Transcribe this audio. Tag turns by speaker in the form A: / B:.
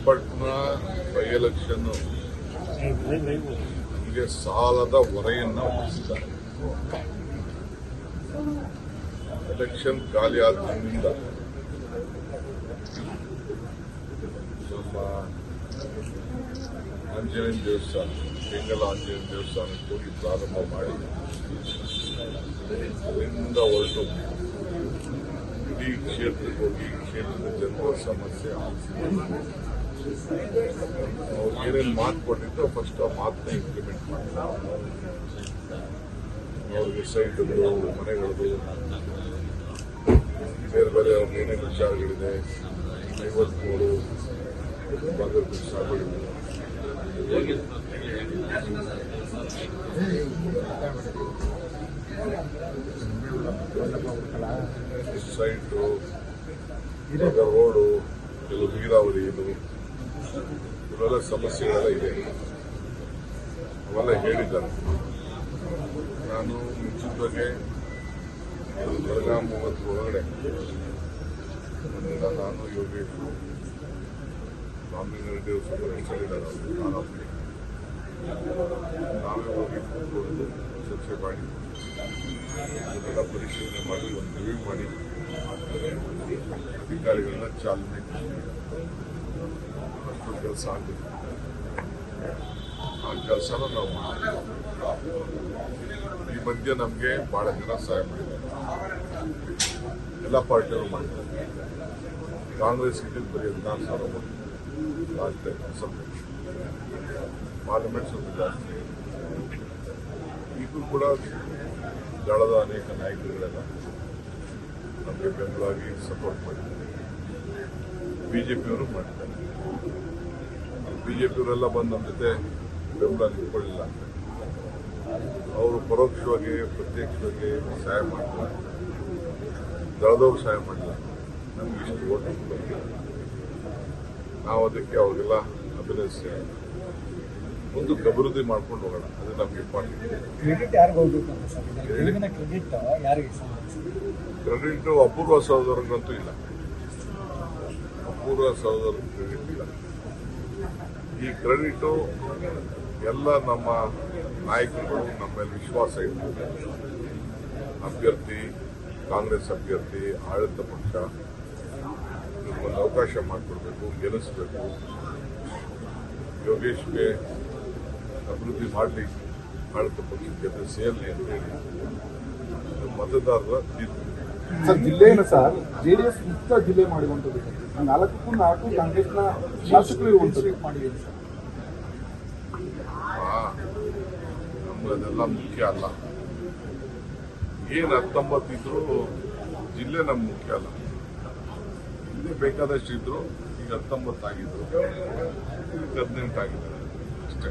A: Channapatna by election ಹೀಗೆ ಸಾಲದ ಹೊರೆಯನ್ನ ಹೊರಿಸಿದ್ದಾರೆ election ಖಾಲಿ ಆದ್ದರಿಂದ ನಮ್ಮ ಆಂಜನೇಯ ದೇವಸ್ಥಾನ, ಕೆಂಗಲ ಆಂಜನೇಯ ದೇವಸ್ಥಾನಕ್ಕೆ ಹೋಗಿ ಪ್ರಾರಂಭ ಮಾಡಿ, ಅದರಿಂದ ಹೊರಟು. ಇಡೀ ಕ್ಷೇತ್ರಕ್ಕೆ ಹೋಗಿ ಕ್ಷೇತ್ರದ ಜನರ ಸಮಸ್ಯೆ ಆಲಿಸಿ ಅವ್ರು ಏನೇನು ಮಾತು ಕೊಟ್ಟಿದ್ದು ಫಸ್ಟ್ ಆ ಮಾತನ್ನ ಇಂಪ್ಲಿಮೆಂಟ್ ಮಾಡ್ತಾರೆ ಅವ್ರಿಗೆ ಸೈಟ್ಗಳು ಮನೆಗಳದು ಬೇರೆ ಬೇರೆ ಅವ್ರಿಗೆ ಏನೇನು ವಿಚಾರಗಳಿದೆ ಐವತ್ಮೂರು ಭಾಗದ ಸಾಗುಗಳು ಸೈಟು ರೋಡು, ಕೆಲವು ನೀರಾವರಿ ಇದು, ಇವೆಲ್ಲ ಸಮಸ್ಯೆಗಳೆಲ್ಲ ಇದೆ. ಅವೆಲ್ಲ ಹೇಳಿದ್ದಾರೆ. ನಾನು ಮುಂಚಿತವಾಗಿ ಬೆಳಗಾಂ ಮೂವತ್ತು ಒಳಗಡೆ ನಾನು ಯೋಗೇಶ್ ರಾಮಲಿಂಗಾರೆಡ್ಡಿ ಅವರು ಸ್ವಲ್ಪ ಹೆಚ್ಚಾಗಿದ್ದಾರೆ ನಾನು ನಾವೇ ಹೋಗಿ ಕೂತ್ಕೊಂಡು ಚರ್ಚೆ ಮಾಡಿ ಅದನ್ನೆಲ್ಲ ಪರಿಶೀಲನೆ ಮಾಡಿ, ಒಂದು ರಿವ್ಯೂ ಮಾಡಿ. ಅಧಿಕಾರಿಗಳನ್ನ ಚಾಲನೆ ಕೆಲಸ ಆಗುತ್ತೆ ಆ ಕೆಲಸನ ನಾವು ಮಾಡ್ತೀವಿ. ಈ ಮಧ್ಯೆ ನಮಗೆ ಬಹಳ ಜನ ಸಹಾಯ ಮಾಡಿದ್ದಾರೆ. ಎಲ್ಲ ಪಾರ್ಟಿಯವರು ಮಾಡಿದ್ದಾರೆ ಕಾಂಗ್ರೆಸ್ ಇದ್ದಿದ್ದು ಬರೀ ಹದಿನಾರು ಸಾವಿರ ಮಾಡಿದ್ದಾರೆ ಸ್ವಲ್ಪ ಪಾರ್ಲಿಮೆಂಟ್ ಸ್ವಲ್ಪ ಜಾಸ್ತಿ. ಈಗೂ ಕೂಡ ದಳದ ಅನೇಕ ನಾಯಕರುಗಳೆಲ್ಲ ನಮಗೆ ಬೆಂಬಲವಾಗಿ ಸಪೋರ್ಟ್ ಮಾಡಿದ್ದಾರೆ ಬಿಜೆಪಿಯವರು ಮಾಡಿದ್ದಾರೆ ಬಿಜೆಪಿಯವರೆಲ್ಲ ಬಂದು ನಮ್ಮ ಜೊತೆ ಬೆಂಬಲ ನಿಂತ್ಕೊಳ್ಳಿಲ್ಲ. ಅವರು ಪರೋಕ್ಷವಾಗಿ, ಪ್ರತ್ಯಕ್ಷವಾಗಿ ಸಹಾಯ ಮಾಡ್ತಾರೆ. ದಳದವ್ರು ಸಹಾಯ ಮಾಡಿಲ್ಲ ನಮ್ಗೆ ಇಷ್ಟು ಓಟ್ ನಾವು ಅದಕ್ಕೆ ಅವ್ರಿಗೆಲ್ಲ ಅಭಿನಯಿಸಿ ಮುಂದಕ್ಕೆ ಅಭಿವೃದ್ಧಿ ಮಾಡ್ಕೊಂಡು ಹೋಗೋಣ. ಅದು ನಮ್ಗೆ ಇಂಪಾರ್ಟೆಂಟ್
B: ಕ್ರೆಡಿಟ್ ಯಾರಿಗೆ ಹೋಗ್ಬೇಕು ಕ್ರೆಡಿಟ್ ಯಾರಿಗೆ
A: ಕ್ರೆಡಿಟ್ ಅಪೂರ್ವ ಸಹೋದರರಿಗಂತೂ ಇಲ್ಲ. ಅಪೂರ್ವ ಸಹೋದರ ಕ್ರೆಡಿಟ್ ಇಲ್ಲ. ಈ ಕ್ರೆಡಿಟು ಎಲ್ಲ ನಮ್ಮ ನಾಯಕರುಗಳು ನಮ್ಮ ಮೇಲೆ ವಿಶ್ವಾಸ ಇಟ್ಟು ಅಭ್ಯರ್ಥಿ ಕಾಂಗ್ರೆಸ್ ಅಭ್ಯರ್ಥಿ ಆಡಳಿತ ಪಕ್ಷ ಒಂದು ಅವಕಾಶ ಮಾಡಿಕೊಡ್ಬೇಕು ಗೆಲ್ಲಿಸ್ಬೇಕು. ಯೋಗೇಶ್ಗೆ ಅಭಿವೃದ್ಧಿ ಮಾಡಲಿ ಆಡಳಿತ ಪಕ್ಷದ ಜೊತೆ ಸೇರಲಿ ಅಂತ ಹೇಳಿ. ಮತದಾರರ ತೀರ್ಪು.
C: ಸರ್ ಜಿಲ್ಲೆಯನ್ನು ಸರ್ ಜೆಡಿಎಸ್ ಮುಕ್ತ ಜಿಲ್ಲೆ ಮಾಡುವಂಥದ್ದು ನಾಲ್ಕು ನಾಲ್ಕು ಕಾಂಗ್ರೆಸ್ನ ಶಾಸಕರು ಇರುವಂಥದ್ದು.
B: ಮಾಡಿದ್ದೀವಿ ಸರ್.
A: ಮುಖ್ಯ ಅಲ್ಲ. ಏನು ಹತ್ತೊಂಬತ್ತು ಇದ್ರು ಜಿಲ್ಲೆ ನಮ್ಗೆ ಮುಖ್ಯ ಅಲ್ಲ. ಇಲ್ಲಿ ಬೇಕಾದಷ್ಟು ಇದ್ರು ಈಗ ಹತ್ತೊಂಬತ್ತು ಆಗಿದ್ರು ಹದಿನೆಂಟು ಆಗಿದ್ದಾರೆ ಅಷ್ಟೇ.